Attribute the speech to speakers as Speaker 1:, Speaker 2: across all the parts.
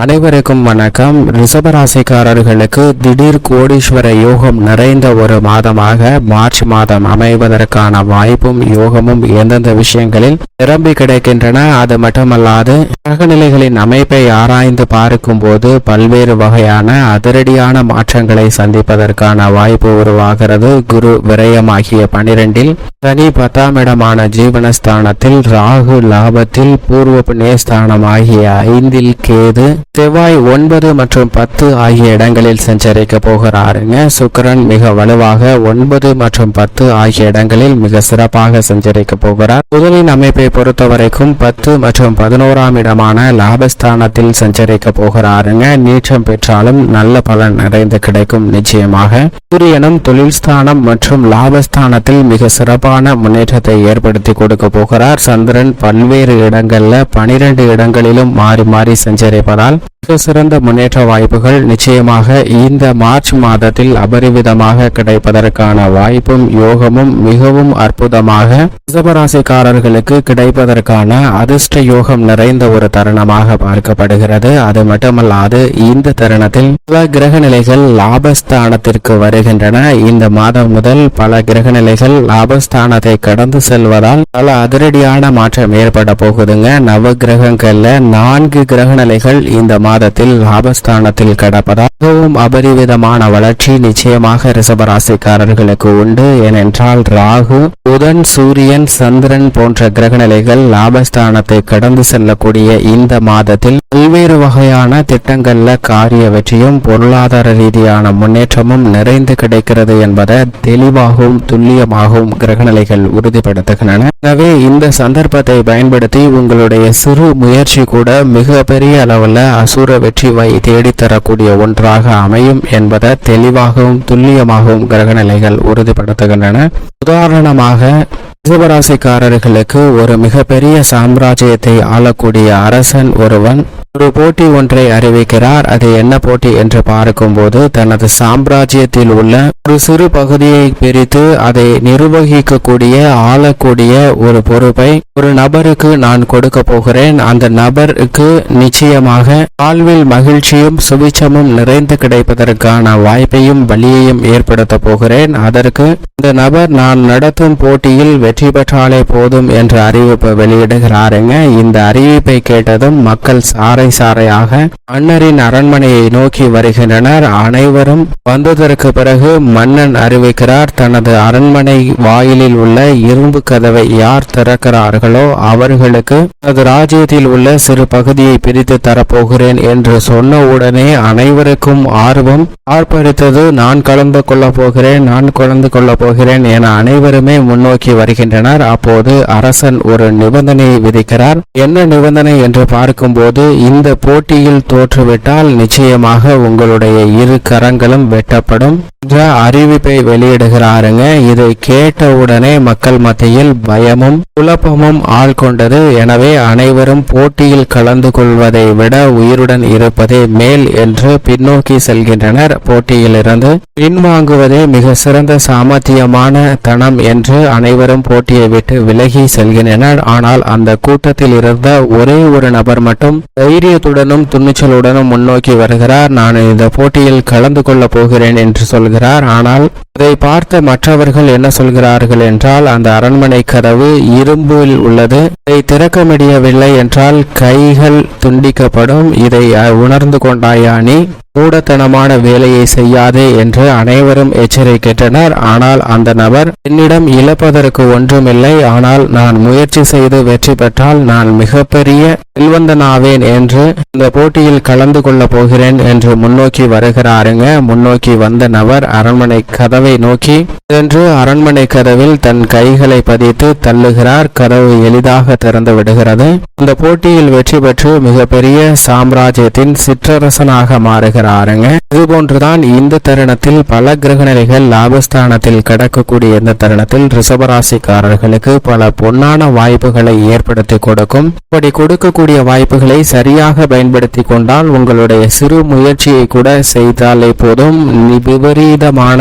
Speaker 1: அனைவருக்கும் வணக்கம். ரிஷபராசிக்காரர்களுக்கு திடீர் கோடீஸ்வர யோகம் நிறைந்த ஒரு மாதமாக மார்ச் மாதம் அமைவதற்கான வாய்ப்பும் யோகமும் எந்தெந்த விஷயங்களில் நிரம்பி கிடைக்கின்றன அது மட்டுமல்லாது கிரகநிலைகளின் அமைப்பை ஆராய்ந்து பார்க்கும் போது பல்வேறு வகையான அதிரடியான மாற்றங்களை சந்திப்பதற்கான வாய்ப்பு உருவாகிறது. குரு விரயமாகிய பனிரெண்டில் சனி பத்தாம் இடமான ஜீவனஸ்தானத்தில் ராகு லாபத்தில் பூர்வ புண்ணியஸ்தானம் ஆகிய ஐந்தில் கேது செவ்வாய் ஒன்பது மற்றும் பத்து ஆகிய இடங்களில் சஞ்சரிக்க போகிறாருங்க. சுக்கிரன் மிக வலுவாக ஒன்பது மற்றும் பத்து ஆகிய இடங்களில் மிக சிறப்பாக சஞ்சரிக்க போகிறார். புதனின் அமைப்பை பொறுத்தவரைக்கும் பத்து மற்றும் பதினோராம் இடமான லாபஸ்தானத்தில் சஞ்சரிக்க போகிறாருங்க. நீச்சம் பெற்றாலும் நல்ல பலன் நிறைந்து கிடைக்கும் நிச்சயமாக. சூரியனும் தொழில் ஸ்தானம் மற்றும் லாபஸ்தானத்தில் மிக சிறப்பான முன்னேற்றத்தை ஏற்படுத்தி கொடுக்க போகிறார். சந்திரன் பல்வேறு இடங்கள்ல பனிரெண்டு இடங்களிலும் மாறி மாறி சஞ்சரிப்பதால் மிக சிறந்த முன்னேற்ற வாய்ப்புகள் நிச்சயமாக இந்த மார்ச் மாதத்தில் அபரிவிதமாக கிடைப்பதற்கான வாய்ப்பும் யோகமும் மிகவும் அற்புதமாக ரிஷபராசிக்காரர்களுக்கு கிடைப்பதற்கான அதிர்ஷ்ட யோகம் நிறைந்த ஒரு தருணமாக பார்க்கப்படுகிறது. அது மட்டுமல்லாது இந்த தருணத்தில் பல கிரக நிலைகள் லாபஸ்தானத்திற்கு வருகின்றன. இந்த மாதம் முதல் பல கிரக நிலைகள் லாபஸ்தானத்தை கடந்து செல்வதால் பல அதிரடியான மாற்றம் ஏற்பட போகுதுங்க. நவ கிரகங்கள்ல நான்கு கிரக நிலைகள் இந்த மாதத்தில் லாபஸ்தானத்தில் கடப்பதால் மிகவும் அபரிவிதமான வளர்ச்சி நிச்சயமாக ரிசபராசிக்காரர்களுக்கு உண்டு. ஏனென்றால் ராகு புதன் சூரியன் சந்திரன் போன்ற கிரகநிலைகள் லாபஸ்தானத்தை கடந்து செல்லக்கூடிய இந்த மாதத்தில் பல்வேறு வகையான திட்டங்கள்ல காரிய வெற்றியும் பொருளாதார ரீதியான முன்னேற்றமும் நிறைந்து கிடைக்கிறது என்பதை தெளிவாகவும் துல்லியமாகவும் கிரகநிலைகள் உறுதிப்படுத்துகின்றன. எனவே இந்த சந்தர்ப்பத்தை பயன்படுத்தி உங்களுடைய சிறு முயற்சி கூட மிக பெரிய அளவில் அசுர வெற்றி வை தேடித்தரக்கூடிய ஒன்றாக அமையும் என்பதை தெளிவாகவும் துல்லியமாகவும் கிரகநிலைகள் உறுதிப்படுத்துகின்றன. உதாரணமாக ரிஷபராசிக்காரர்களுக்கு ஒரு மிகப்பெரிய சாம்ராஜ்யத்தை ஆளக்கூடிய அரசன் ஒருவன் ஒரு போட்டி ஒன்றை அறிவிக்கிறார். அது என்ன போட்டி என்று பார்க்கும்போது தனது சாம்ராஜ்யத்தில் உள்ள ஒரு சிறு பகுதியை பிரித்து அதை நிர்வகிக்கக்கூடிய ஆளக்கூடிய ஒரு பொறுப்பை ஒரு நபருக்கு நான் கொடுக்க போகிறேன். அந்த நபருக்கு நிச்சயமாக வாழ்வில் மகிழ்ச்சியும் சுபிச்சமும் நிறைந்து கிடைப்பதற்கான வாய்ப்பையும் வழியையும் ஏற்படுத்த போகிறேன். அதற்கு இந்த நபர் நான் நடத்தும் போட்டியில் வெற்றி பெற்றாலே போதும் என்ற அறிவிப்பை வெளியிடுகிறாருங்க. இந்த அறிவிப்பை கேட்டதும் மக்கள் சார சாறையாக மன்னரின் அரண்மனையை நோக்கி வருகின்றனர். அனைவரும் வந்ததற்கு பிறகு மன்னன் அறிவிக்கிறார் தனது அரண்மனை வாயிலில் உள்ள இரும்பு கதவை யார் திறக்கிறார்களோ அவர்களுக்கு தனது ராஜ்யத்தில் உள்ள சிறு பகுதியை பிரித்து தரப்போகிறேன் என்று சொன்ன உடனே அனைவருக்கும் ஆர்வம் ஆர்ப்பரித்தது. நான் கலந்து கொள்ளப் போகிறேன் நான் கலந்து கொள்ளப் போகிறேன் என அனைவருமே முன்னோக்கி வருகின்றனர். அப்போது அரசன் ஒரு நிபந்தனையை விதிக்கிறார். என்ன நிபந்தனை? என்று பார்க்கும்போது இந்த போட்டியில் தோற்றுவிட்டால் நிச்சயமாக உங்களுடைய இரு கரங்களும் வெட்டப்படும். என்ற அறிவிப்பை வெளியிடுகிறாருங்க. இதை கேட்டவுடனே மக்கள் மத்தியில் பயமும் குழப்பமும் ஆள் கொண்டது. எனவே அனைவரும் போட்டியில் கலந்து கொள்வதை விட உயிருடன் இருப்பதே மேல் என்று பின்னோக்கி செல்கின்றனர். போட்டியிலிருந்து பின்வாங்குவதே மிக சிறந்த சாமர்த்தியமான தனம் என்று அனைவரும் போட்டியை விட்டு விலகி செல்கின்றனர். ஆனால் அந்த கூட்டத்தில் இருந்த ஒரே ஒரு நபர் மட்டும் தைரியத்துடனும் துணிச்சலுடனும் முன்னோக்கி வருகிறார். நான் இந்த போட்டியில் கலந்து கொள்ளப் போகிறேன் என்று சொல்கிறார். ஆனால் அதை பார்த்த மற்றவர்கள் என்ன சொல்கிறார்கள் என்றால் அந்த அரண்மனை கதவு இரும்பில் உள்ளது. இதை திறக்க முடியவில்லை என்றால் கைகள் துண்டிக்கப்படும். இதை உணர்ந்து கொண்டாயா நீ? மூடத்தனமான வேலையை செய்யாதே என்று அனைவரும் எச்சரிக்கின்றனர். ஆனால் அந்த நபர் என்னிடம் இழப்பதற்கு ஒன்றுமில்லை. ஆனால் நான் முயற்சி செய்து வெற்றி பெற்றால் நான் மிகப்பெரிய செல்வந்தனாவேன் என்று இந்த போட்டியில் கலந்து கொள்ளப் போகிறேன் என்று முன்னோக்கி வருகிறாருங்க. முன்னோக்கி வந்த நபர் அரண்மனை கதவை நோக்கி சென்று அரண்மனை கதவில் தன் கைகளை பதித்து தள்ளுகிறார். கதவு எளிதாக திறந்து விடுகிறது. இந்த போட்டியில் வெற்றி பெற்று மிகப்பெரிய சாம்ராஜ்யத்தின் சிற்றரசனாக மாறுகிறாருங்க. இதுபோன்றுதான் இந்த தருணத்தில் பல கிரகநிலைகள் லாபஸ்தானத்தில் கடக்கக்கூடிய இந்த தருணத்தில் ரிசபராசிக்காரர்களுக்கு பல பொன்னான வாய்ப்புகளை ஏற்படுத்தி கொடுக்கும். இப்படி கொடுக்கக்கூடிய வாய்ப்புகளை சரியாக பயன்படுத்தி கொண்டால் உங்களுடைய சிறு முயற்சியை கூட செய்தாலே போதும். விபரீதமான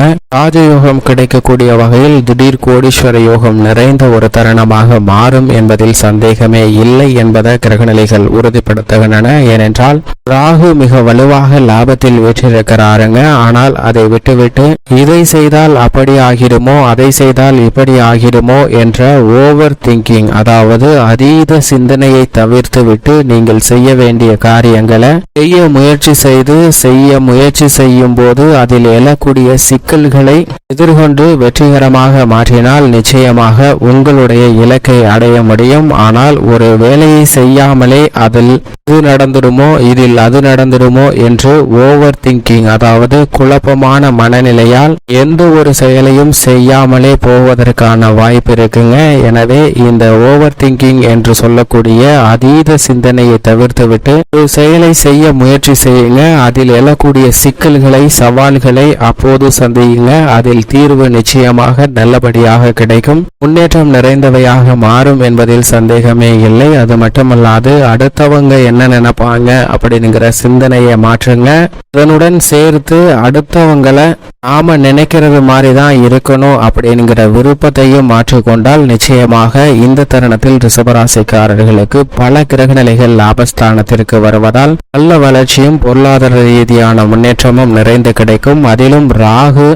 Speaker 1: ராஜயோகம் கிடைக்கக்கூடிய வகையில் திடீர் கோடீஸ்வர யோகம் நிறைந்த ஒரு தருணமாக மாறும் என்பதில் சந்தேகமே இல்லை என்பதை கிரகநிலைகள் உறுதிப்படுத்துகின்றன. ஏனென்றால் ராகு மிக வலுவாக லாபத்தில் வீற்றிருக்கிறாருங்க. ஆனால் அதை விட்டுவிட்டு இதை செய்தால் அப்படி ஆகிடுமோ அதை செய்தால் இப்படி ஆகிடுமோ என்ற ஓவர் திங்கிங் அதாவது அதீத சிந்தனையை தவிர்த்து விட்டு நீங்கள் செய்ய வேண்டிய காரியங்களை செய்ய முயற்சி செய்து செய்ய முயற்சி செய்யும் போது அதில் எழக்கூடிய சிக்கல்களை எதிர்கொண்டு வெற்றிகரமாக மாற்றினால் நிச்சயமாக உங்களுடைய இலக்கை அடைய முடியும். ஆனால் ஒரு வேலையை செய்யாமலே அதில் இது நடந்துடுமோ இதில் அது நடந்துடுமோ என்று ஓவர் திங்கிங் அதாவது குழப்பமான மனநிலையால் எந்த ஒரு செயலையும் செய்யாமலே போவதற்கான வாய்ப்பு இருக்குங்க. எனவே இந்த ஓவர் திங்கிங் என்று சொல்லக்கூடிய அதீத சிந்தனையை தவிர்த்து விட்டு ஒரு செயலை செய்ய முயற்சி செய்யுங்க. அதில் எழக்கூடிய சிக்கல்களை சவால்களை அப்போது சந்தியுங்க. அதில் தீர்வு நிச்சயமாக நல்லபடியாக கிடைக்கும். முன்னேற்றம் நிறைந்தவையாக மாறும் என்பதில் சந்தேகமே இல்லை. அது மட்டுமல்லாது அடுத்தவங்க என்ன நினைப்பாங்க அப்படிங்கிற சிந்தனையை மாற்றுங்க. அதனுடன் சேர்த்து அடுத்தவங்களை நாம நினைக்கிறது மாதிரி தான் இருக்கணும் அப்படிங்கிற விருப்பத்தையும் மாற்றிக்கொண்டால் நிச்சயமாக இந்த தருணத்தில் ரிசபராசிக்காரர்களுக்கு பல கிரகநிலைகள் லாபஸ்தானத்திற்கு வருவதால் நல்ல வளர்ச்சியும் பொருளாதார ரீதியான முன்னேற்றமும் நிறைந்து கிடைக்கும். அதிலும் ராகு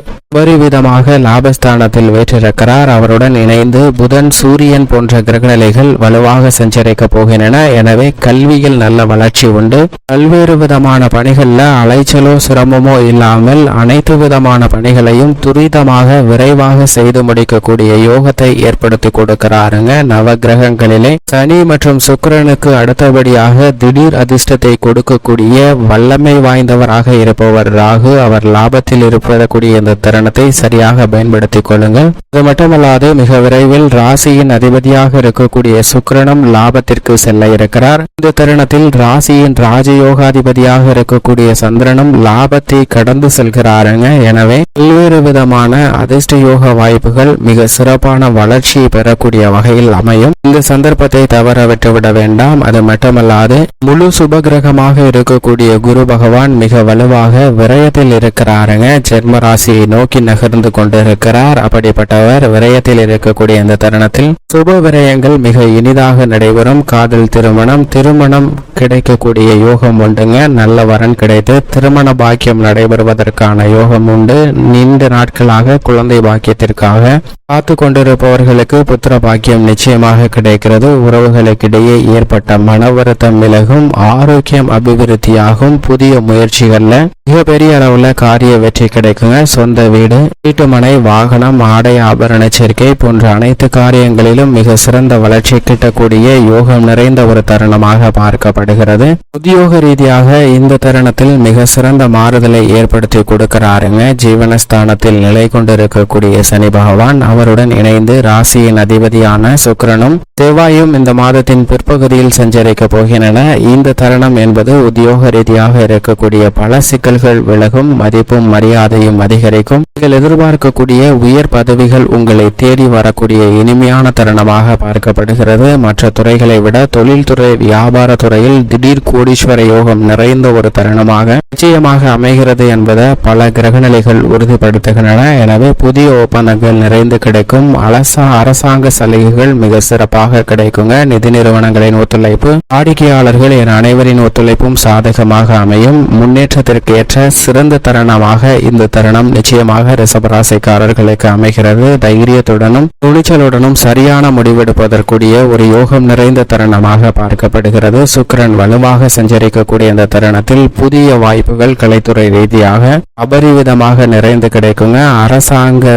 Speaker 1: விதமாக லாபஸ்தானத்தில் வேற்றிருக்கிறார். அவருடன் இணைந்து புதன் சூரியன் போன்ற கிரகநிலைகள் வலுவாக சஞ்சரிக்க போகின்றன. எனவே கல்வியில் நல்ல வளர்ச்சி உண்டு. பல்வேறு விதமான பணிகளில் அலைச்சலோ சிரமமோ இல்லாமல் அனைத்து விதமான பணிகளையும் துரிதமாக விரைவாக செய்து முடிக்கக்கூடிய யோகத்தை ஏற்படுத்தி கொடுக்கிறாருங்க நவ கிரகங்களிலே சனி மற்றும் சுக்கிரனுக்கு அடுத்தபடியாக திடீர் அதிர்ஷ்டத்தை கொடுக்கக்கூடிய வல்லமை வாய்ந்தவராக இருப்பவர் ராகு. அவர் லாபத்தில் இருப்பதற்கூடிய இந்த தருணத்தை நேரத்தை சரியாக பயன்படுத்திக் கொள்ளுங்கள். அது மட்டுமல்லாது மிக விரைவில் ராசியின் அதிபதியாக இருக்கக்கூடிய சுக்கிரனும் லாபத்திற்கு செல்ல இருக்கிறார். இந்த தருணத்தில் ராசியின் ராஜயோகாதிபதியாக இருக்கக்கூடிய சந்திரனும் லாபத்தை கடந்து செல்கிறாருங்க. எனவே பல்வேறு விதமான அதிர்ஷ்ட யோக வாய்ப்புகள் மிக சிறப்பான வளர்ச்சியை பெறக்கூடிய வகையில் அமையும். இந்த சந்தர்ப்பத்தை தவற விட்டுவிட வேண்டாம். அது மட்டுமல்லாது முழு சுபகிரகமாக இருக்கக்கூடிய குரு பகவான் மிக வலுவாக விரயத்தில் இருக்கிறாருங்க. ஜென்ம ராசியை நோக்கி நகர்ந்து கொண்டிருக்கிறார். அப்படிப்பட்டவர் விரயத்தில் இருக்கக்கூடிய இந்த தருணத்தில் சுப விரயங்கள் மிக இனிதாக நடைபெறும். காதல் திருமணம் திருமணம் கிடைக்கக்கூடிய யோகம் உண்டுங்க. நல்ல வரன் கிடைத்து திருமண பாக்கியம் நடைபெறுவதற்கான யோகம் உண்டு. நீண்ட நாட்களாக குழந்தை பாக்கியத்திற்காக காத்து கொண்டிருப்பவர்களுக்கு புத்திர பாக்கியம் நிச்சயமாக கிடைக்கிறது. உறவுகளுக்கிடையே ஏற்பட்ட மன வருத்தம் விலகும் ஆரோக்கியம் அபிவிருத்தியாகும். புதிய முயற்சிகள்ல மிகப்பெரிய அளவுல காரிய வெற்றி கிடைக்குங்க. சொந்த வீடு வீட்டுமனை வாகனம் ஆடை ஆபரண சேர்க்கை போன்ற அனைத்து காரியங்களிலும் மிக சிறந்த வளர்ச்சி கிட்டக்கூடிய யோகம் நிறைந்த ஒரு தருணமாக பார்க்கப்படுகிறது. உத்தியோக ரீதியாக இந்த தருணத்தில் மிக சிறந்த மாறுதலை ஏற்படுத்தி கொடுக்கிறாருங்க. ஜீவனஸ்தானத்தில் நிலை கொண்டிருக்கக்கூடிய சனி பகவான். அவருடன் இணைந்து ராசியின் அதிபதியான சுக்கிரனும் செவ்வாயும் இந்த மாதத்தின் பிற்பகுதியில் சஞ்சரிக்க போகின்றன. இந்த தருணம் என்பது உத்தியோக ரீதியாக இருக்கக்கூடிய பல சிக்கல்கள் விலகும் மதிப்பும் மரியாதையும் அதிகரிக்கும். நீங்கள் எதிர்பார்க்கக்கூடிய உயர் பதவிகள் உங்களை தேடி வரக்கூடிய இனிமையான தருணமாக பார்க்கப்படுகிறது. மற்ற துறைகளை விட தொழில்துறை வியாபார துறையில் திடீர் கோடீஸ்வர யோகம் நிறைந்த ஒரு தருணமாக நிச்சயமாக அமைகிறது என்பதை பல கிரகநிலைகள் உறுதிப்படுத்துகின்றன. எனவே புதிய ஒப்பந்தங்கள் நிறைந்து கிடைக்கும். அலசா அரசாங்க சலுகைகள் மிக சிறப்பாக கிடைக்குங்க. நிதி நிறுவனங்களின் ஒத்துழைப்பு வாடிக்கையாளர்கள் என அனைவரின் ஒத்துழைப்பும் சாதகமாக அமையும். முன்னேற்றத்திற்கு ஏற்ற சிறந்த தருணமாக இந்த தருணம் நிச்சயமாக ரிசபராசிக்காரர்களுக்கு அமைகிறது. தைரியத்துடனும் துணிச்சலுடனும் சரியான முடிவெடுப்பதற்குரிய ஒரு யோகம் நிறைந்த தருணமாக பார்க்கப்படுகிறது. சுக்கிரன் வலுவாக சஞ்சரிக்கக்கூடிய இந்த தருணத்தில் புதிய வாய்ப்புகள் கலைத்துறை ரீதியாக அபரிவிதமாக நிறைந்து கிடைக்குங்க. அரசாங்க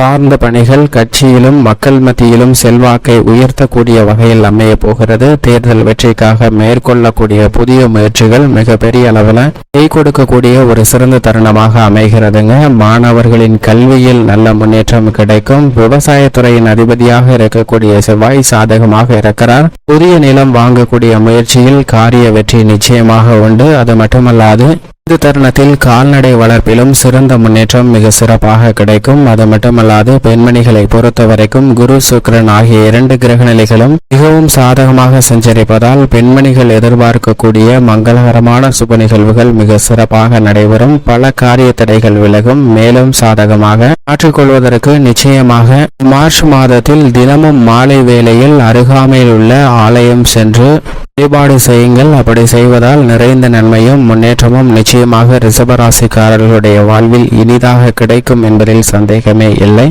Speaker 1: சார்ந்த பணிகள் கட்சியிலும் மக்கள் மத்தியிலும் செல்வாக்கை உயர்த்தக்கூடிய வகையில் அமைய போகிறது. தேர்தல் வெற்றிக்காக மேற்கொள்ளக்கூடிய புதிய முயற்சிகள் மிகப்பெரிய அளவில் கை கொடுக்கக்கூடிய ஒரு சிறந்த தருணமாக அமைகிறதுங்க. மாணவர்களின் கல்வியில் நல்ல முன்னேற்றம் கிடைக்கும். விவசாயத்துறையின் அதிபதியாக இருக்கக்கூடிய செவ்வாய் சாதகமாக இருக்கிறார். புதிய நிலம் வாங்கக்கூடிய முயற்சியில் காரிய வெற்றி நிச்சயமாக உண்டு. அது மட்டுமல்லாது இந்த தருணத்தில் கால்நடை வளர்ப்பிலும் சிறந்த முன்னேற்றம் மிக சிறப்பாக கிடைக்கும். அது மட்டுமல்லாது பெண்மணிகளை பொறுத்தவரைக்கும் குரு சுக்கிரன் ஆகிய இரண்டு கிரக நிலைகளும் மிகவும் சாதகமாக சஞ்சரிப்பதால் பெண்மணிகள் எதிர்பார்க்கக்கூடிய மங்களகரமான சுப நிகழ்வுகள் மிக சிறப்பாக நடைபெறும். பல காரிய தடைகள் விலகும். மேலும் சாதகமாக மாற்றிக்கொள்வதற்கு நிச்சயமாக மார்ச் மாதத்தில் தினமும் மாலை வேளையில் அருகாமையில் உள்ள ஆலயம் சென்று வழிபாடு செய்யுங்கள். அப்படி செய்வதால் நிறைந்த நன்மையும் முன்னேற்றமும் நிச்சயம் நிச்சயமாக ரிஷபராசிக்காரர்களுடைய வாழ்வில் இனிதாக கிடைக்கும் என்பதில் சந்தேகமே இல்லை.